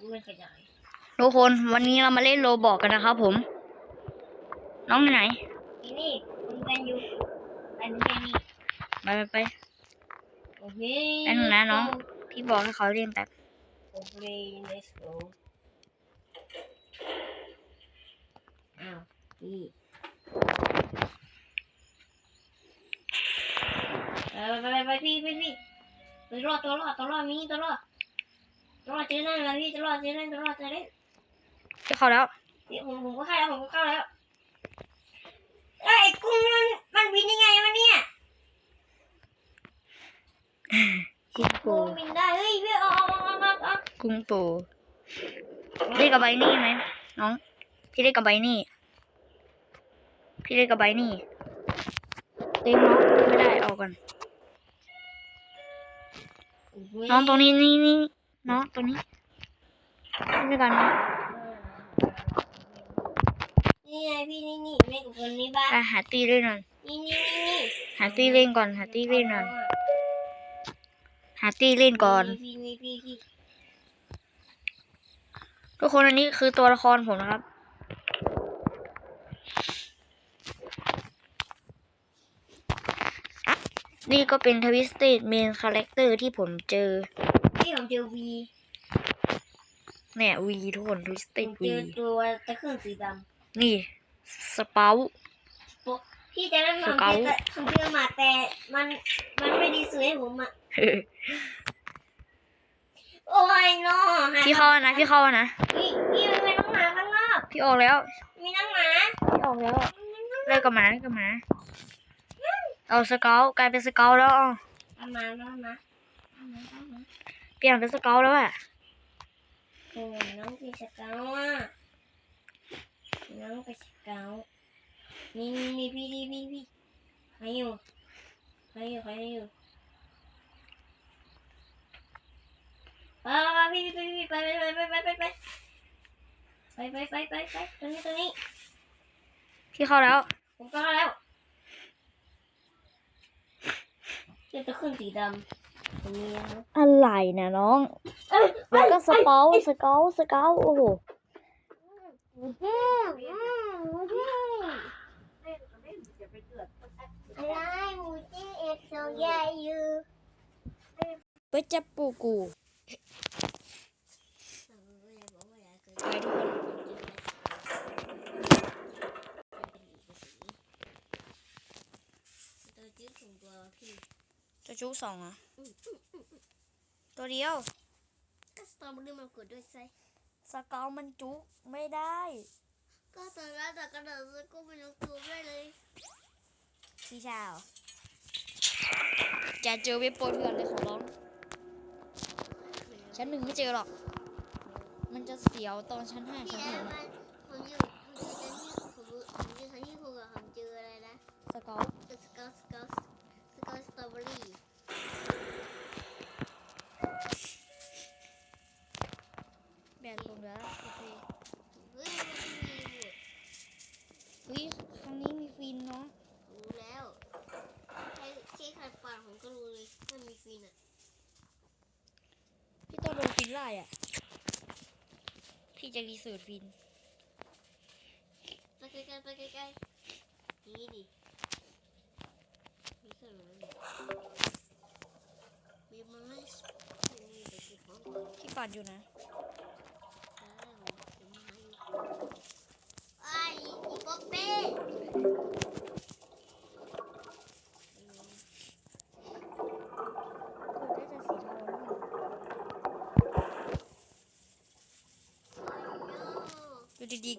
ดูมันขยายทุกคนวันนี้เรามาเล่นโรบอกกันนะครับผม น้องอยู่ไหนนี่นี่คุณแฟนอยู่แฟนแค่นี้ไปไปไปโอเคแป๊บนึงนะน้องพี่บอกให้เขาเล่นแป๊บโอเค let's go อ้าวพี่ไปไปไปไปพี่พี่พี่ตัวรอดตัวรอดตัวรอดมีตัวรอด ตัวรอดเจอนั่นเลยพี่ตัวรอดเจอนั่นตัวรอดเจอนั่นพี่เข้าแล้วพี่ผมผมก็เข้าแล้วผมก็เข้าแล้วเอ้ยไอ้กุ้งมันมันบินยังไงวะเนี่ยกุ้งโอ้ปูบินได้เฮ้ยพี่เอาเอาเอาเอาเอากุ้งปูเล่นกับใบนี่ไหมน้องพี่เล่นกับใบนี่พี่เล่นกับใบนี่เล่นน้องไม่ได้ออกก่อนน้องตรงนี้นี่นี่ น้องตรงนี้เล่นด้วยกันนะนี่ไงพี่นี่นี่แม่กับคนนี้บ้าอะหาตีเล่นหน่อยนี่นี่นี่นี่หาตีเล่นก่อน หาตีเล่นก่อน หาตีเล่นก่อน พี่นี่พี่พี่ทุกคนอันนี้คือตัวละครผมนะครับนี่ก็เป็นทวิสต์เมนคาแรคเตอร์ที่ผมเจอ พี่ผมเจอวีเนี่ยวีทุกคนทวิสผต์มเจวีอตัวตะเครื่องสีดนี่สเปาำปุ๊บพี่จะนั่นผมสเกาเจอผมเจอหมาแต่มันมันไม่ดีสวยให้ผมอะโอ้ยน้อหาพี่เข้านะพี่เข้านะพี่พี่มันมีน้องหมาข้างนอกพี่ออกแล้วมีน้องหมาพี่ออกแล้วเลิกกับหมาเลิกกับหมาเอาสเกลกลายเป็นสเกลแล้วอะเอามาน้องหมาเอามาเอามา เปลี่ยนเป็นสเกลแล้วอะโอ้ยน้องเป็นสเกาอะน้องเป็นสเกานี่นี่นี่พี่พี่พี่พี่ใครอยู่ใครอยู่ใครอยู่ไปไปพี่พี่พี่ไปไปไปไปไปไปไปไปไปไปไปไปตรงนี้ตรงนี้พี่เข้าแล้ว ผมก็แล้วเจะขึ้นสีดำ อะไรนะน้อง แล้วก็สเาวสเกลสเกลโอ้โหเพื่อจับปูกูตัวจิ้มถุงตัวพี่ จะจุสองอะ ตัวเดียวก็สตรอเบอรี่มันกดด้วยไซสเกลมันจุไม่ได้ ก็ตอนแรกแต่กระโดดแล้วก็เป็นลูกตัวได้เลยพี่ชาวแกเจอเว็บโปรเถื่อนเลยขอร้องชั้นหนึ่งไม่เจอหรอก มันจะเสียวตอนชั้นห้าพี่ชั้นแอหกนมันผมอยู่ ได้อะ พี่จะมีสูตรฟินไปใกล้ๆไปใกล้ๆนี่ดิมีสนตรมีมันไม้ที่ปั่นอยู่นะ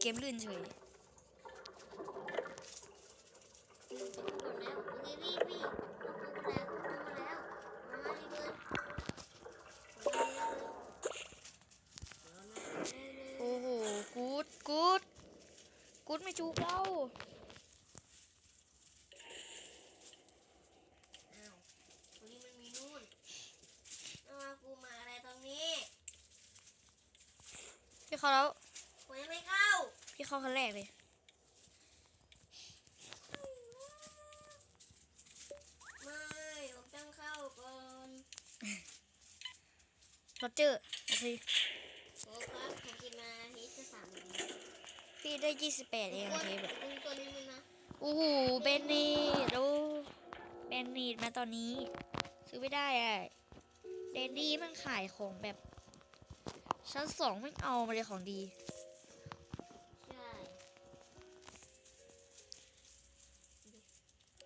เกมลื่นเฉยโอ้โห กูดกูดกูดไม่จูบเราพี่เข้าแล้วไม่เข้า พี่เข้าคนแรกเลย ไม่ผมต้องเข้าก่อนโรเจอร์โอเคโอ้ครับผมกินมาฮิตจะสามเดือนพี่ได้ยี่สิบแปดเองเทปอะคุณตัวนี้มันนะโอ้โหเบนนีดโอ้เบนนีดมาตอนนี้ ซื้อไม่ได้อะเดนดี้มันขายของแบบ ชั้นสองไม่เอามาเลยของดี ใช่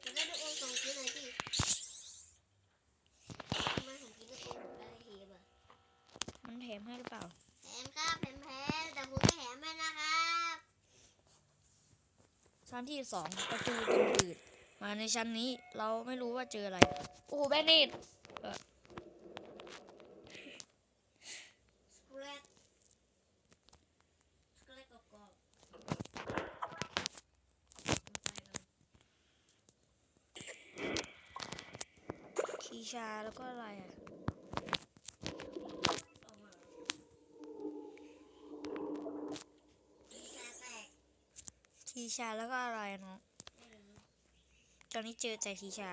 จะได้ดูโอนของกินหน่อยดิทำไมผมกินได้โอนผมได้เฮบอะ มันแถมให้หรือเปล่า แถมครับแถมแถมแต่ผมไม่แถมให้นะครับ ชั้น ที่สองประตูตรงปืดมาในชั้นนี้เราไม่รู้ว่าเจออะไร โอ้โหแบนนีดสเกรตสเกรตกรอบๆคีชาแล้วก็อะไรอะ ออกมาปีศาจแตก คีชาแล้วก็อะไรอะน้องไม่รู้ตอนนี้เจอแต่คีชา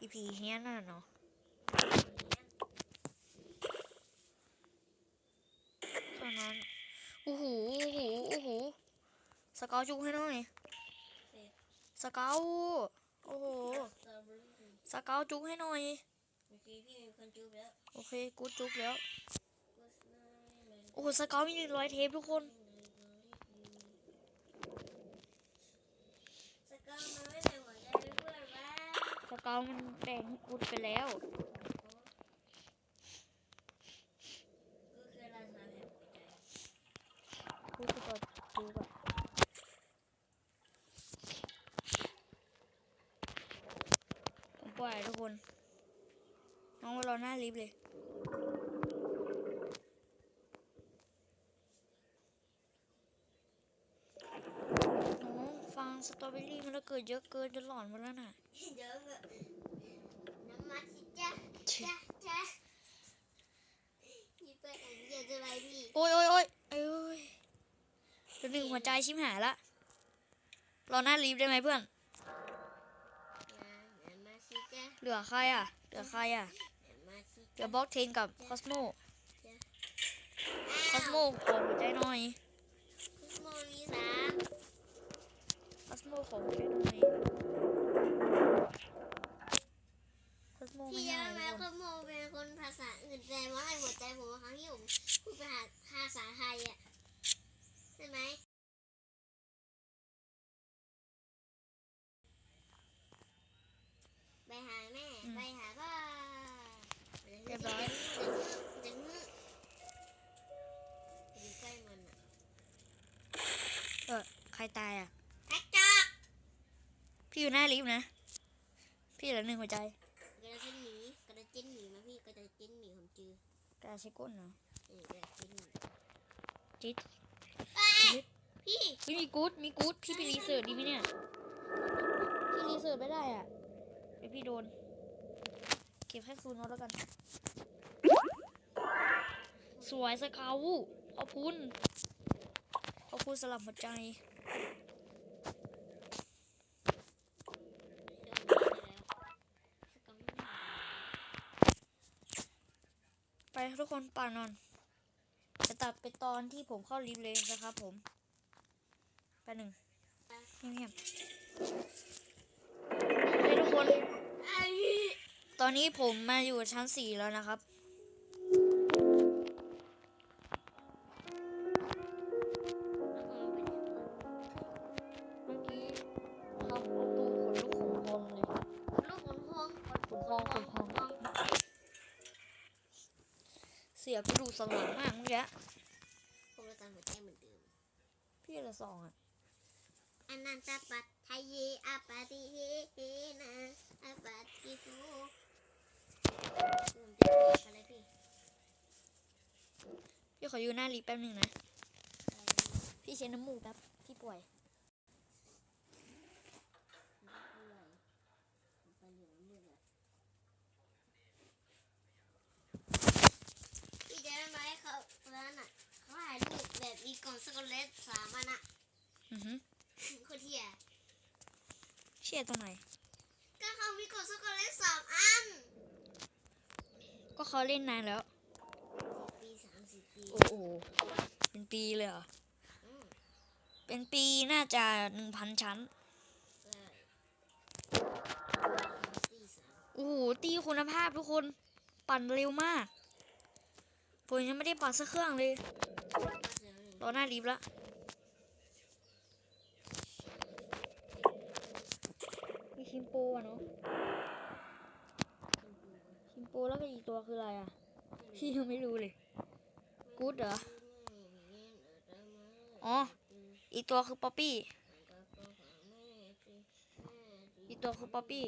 อีพีเนี้ยน่ะเนาะตอนนั้นโอ้โหโอ้โหโอ้โหสเกาจุกให้หน่อยสเกาโอ้โหสเกาจุกให้หน่อยเมื่อกี้พี่มีคนจูบแล้วโอเคกูจุกแล้ว โอ้โหสเกามีหนึ่งร้อยเทปทุกคนสกอร์มันไม่ใส่หัวใจให้เพื่อนบ้างสเกามันแบ่งให้กูไปแล้ว ก็คือราคาแพงหัวใจ กูจะกดจุกอะผมปล่อยทุกคน น้องมารอหน้าลิฟต์เลย น้องฟัง สตรอเบอรี่มันแล้วเกิดเยอะเกินจนหลอนหมดแล้วน่ะเดี๋ยวแบบน้ำมันสิจ้ะจ้ะจ้ะพี่เปิดอันเดียวจะไรพี่โอ้ยโอ้ยโอ้ยเอ้ยเดี๋ยวหนึ่งหัวใจชิมหายละรอหน้าลิฟต์ได้ไหมเพื่อนน้ำมันสิจ้ะเหลือใครอะเหลือใครอะน้ำมันสิเหลืจ้ะอบล็อกเทนกับคอสโมคอสโมขอหัวใจหน่อยคุสโมมีสาม ตายอะแท็กจอกพี่อยู่หน้าลิฟต์นะ พี่เหลือหนึ่งหัวใจกระดาษจิ้นหมีกระดาษจิ้นหมีมาพี่กระดาษจิ้นหมีผมจือกระดาษเช็คก้นเหรอเออกระดาษจิ้นหมีจิ๊ดอ้าจิ๊ดพี่เฮ้ยมีกู๊ดมีกู๊ดพี่ไปรีเสิร์ชดีไหมเนี่ยพี่รีเสิร์ชไม่ได้อะเดี๋ยวพี่โดน เก็บแค่ซูนย์เอาแล้วกัน สวยสเกาขอบคุณขอบคุณสลับหัวใจ ไปทุกคนป่านอน จะตัดไปตอนที่ผมเข้าลิฟต์เลยนะครับผมไปหนึ่งเงียบๆเฮ้ยทุกคน ตอนนี้ผมมาอยู่ชั้นสี่แล้วนะครับ เสียกระดูกสันหลังมากเมื่อกี้ผมจะจำหัวใจเหมือนเดิม พี่ละสองอะอนันตปัตไทยเยอาปาติเฮเฮนะอาปาติโฮผมจะเปลี่ยนอะไรพี่พี่ขออยู่หน้าลิฟต์แป๊บหนึ่งนะ พี่เช็ดน้ำมูกแป๊บ พี่ป่วย พี่เจอไหมเขาร้านอะเขาถ่ายรูปแบบมี กล่องสกอตเลตสามอันอะอือฮึโคตรเที่ยเชี่ยตรงไหน ก็เขามีกดช็อกโกแลตสามอัน ก็เขาเล่นนานแล้ว ปีสามสิบปีโอ้โหเป็นปีเลยเหรอ อืมเป็นปีน่าจะหนึ่งพันชั้น ใช่ปีสามโอ้โห ตีคุณภาพทุกคน ปั่นเร็วมากผมยังไม่ได้ปั่นสักเครื่องเลยเสียงหนึ่ง รอหน้ารีบละมีคิมโปอะเนาะคิมโปแล้วก็อีกตัวคืออะไรอะพี่ยังไม่รู้เลยกู๊ดเหรออ๋ออีกตัวคือป๊อปปี้อีกตัวคือป๊อปปี้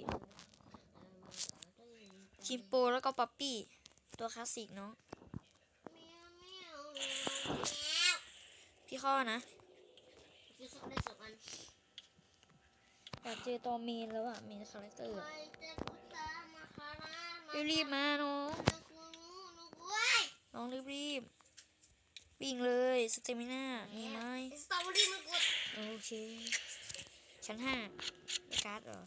คิมโปแล้วก็ป๊อปปี้ตัวคลาสสิกเนาะ พี่ข้อนะคือสองได้สองอันอยากเจอตัวเมนแล้วอะเมนคาแรคเตอร์ใคอะรจะพุทธามาคารามารีบๆมาน้องหนูกูหนูกูเว้ยน้องรีบๆวิ่งเลยสเตมิน่ามีไหมสตรอเบอรี่มันกดโอเค ชั้นห้าการ์ดเหรอ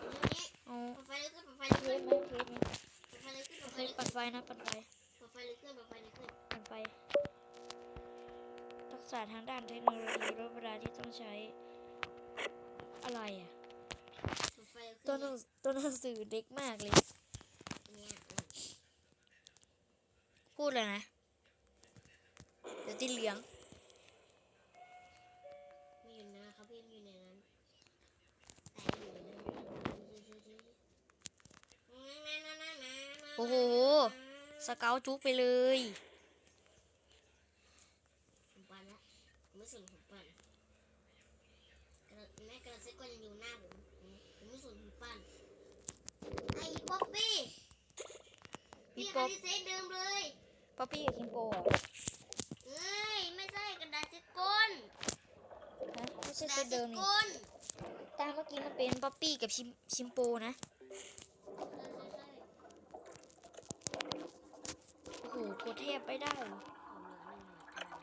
อยู่นี่เอาเปิดไฟเลยขึ้นเปิดไฟเทเลยปขึ้นไหมเทปไหมเปิดไฟเลยขึ้นโอเปิดเคไฟเลยปัดไฟนะปัดไฟเปิดไฟเลยขึ้นเปิดไฟเลยขึ้นปัดไฟทัก ษะทางด้านเทคโนโลยีและเวลาที่ต้องใช้อะไรอะเปิดไฟเลยขึ้นตัวหนังตัวหนังสือเด็กมากเลยเนี่ยพูดเลยนะ เดี๋ยวติดเหลือง มีอยู่นะครับพี่มีอยู่ในนั้นแต่อยู่ในนั้นโอ้โห สเกลจุกไปเลย ผมปั่นละผมไม่สนผมปั่นกระแม่กระเซ็กก็ยังอยู่หน้าผมผมผมไม่สนผมปั่นไอ้ ป๊อปปี้พี่พี่ป๊คาอปริเซ็กเดิมเลยป๊อปปี้กับคิมโปอะเอ้ยไม่ใช่กระดาษเซ็กกลนะไม่กใช่ระดาเซษตเซ็เดิกมนี่กลตามเมื่อกี้มันเป็นป๊อปปี้กับชิมชิมโปนะโอ้โหกดเทพไปได้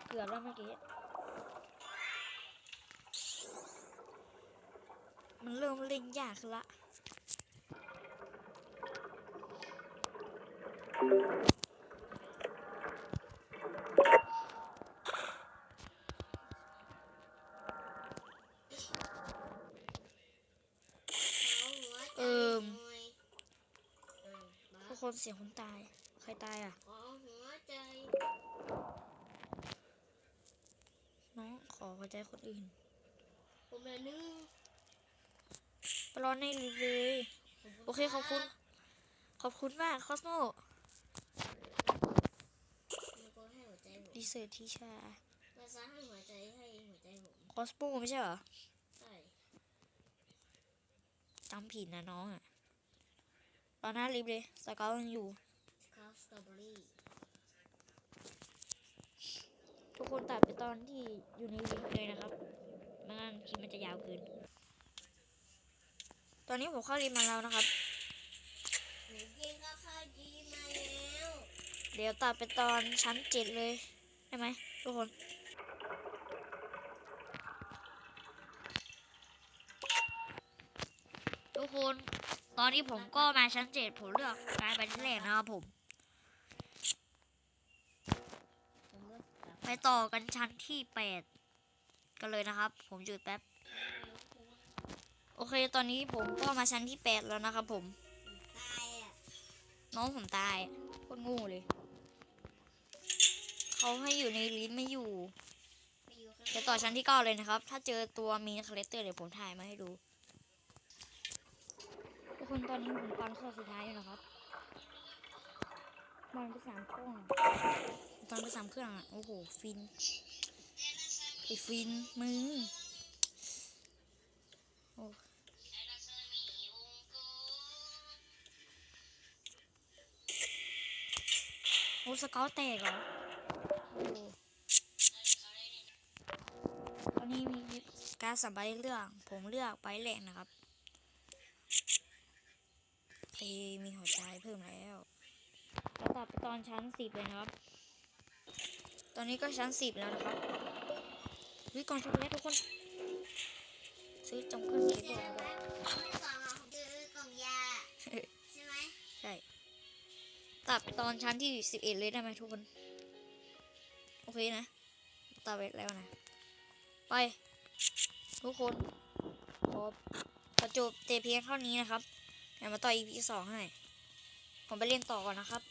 เกือบแล้วเมื่อกี้มันเริ่มเล่นยากขึ้นละ เอิ่มทุกคนเสียงคนตาย ใครตายอะขอหัวใจน้องขอหัวใจคนอื่นผมเลยนึงไปรอในลิฟต์เลย โอเค ขอบคุณ ขอบคุณมาก คอสโม แล้วก็ ให้หัวใจผมรีเสิร์ชทีชาภาษาให้หัวใจให้หัวใจผมคอสโมไม่ใช่เหรอใช่จำผิดนะน้องอะรอหน้าลิฟต์เลยสเกลยังอยู่คาสตรอเบอรี่ทุกคนตัดไปตอนที่อยู่ในลิฟต์เลยนะครับไม่งั้นคลิปมันจะยาวเกินตอนนี้ผมเข้าลิฟต์มาแล้วนะครับหนูเย็นก็เข้าดีมาแล้วเดี๋ยวตัดไปตอนชั้นเจ็ดเลย ได้ไหมทุกคนทุกคนตอนนี้ผมก็มาชั้นเจ็ดผมเลือกการไปที่แรกนะครับผมผมเลือกจับไปต่อกันชั้นที่แปดกันเลยนะครับ ผมหยุดแป๊บ โอเคตอนนี้ผมก็มาชั้นที่แปดแล้วนะครับผมตายอะน้องผมตายโคตรงูเลย เขาให้อยู่ในลิ้นไม่อยู่ไปอยู่ข้างเดี๋ยวต่อชั้นที่เก้าเลยนะครับ ถ้าเจอตัวมีคาแรคเตอร์เดี๋ยวผมถ่ายมาให้ดูทุกคนตอนนี้ผมปันเครื่องสุดท้ายอยู่นะครับมันไปสามเครื่องตอนไปสามเครื่องอะ โอ้โห ฟินไอฟินมึงโอ้โอ้สเกอตแตกเหรอ ตอนนี้มีการสบายเรื่อง ผมเลือกไปแหลกนะครับเพมีหัวใจเพิ่มแล้วแล้วตัดไปตอนชั้นสิบเลยนะครับ ตอนนี้ก็ชั้นสิบแล้วนะครับวิกองช็อกโกแลตทุกคน ซื้อจงขึ้นเก็บไว้ด้วยใช่ตัดไปตอนชั้นที่สิบเอ็ดเลยได้ไหมทุกคน อเคนะตาเวทแล้วนะ ไป ทุกคนขอประจบเตะเพียงเท่านี้นะครับเดี๋ยวมาต่ออีพีสองให้ ผมไปเล่นต่อก่อนนะครับ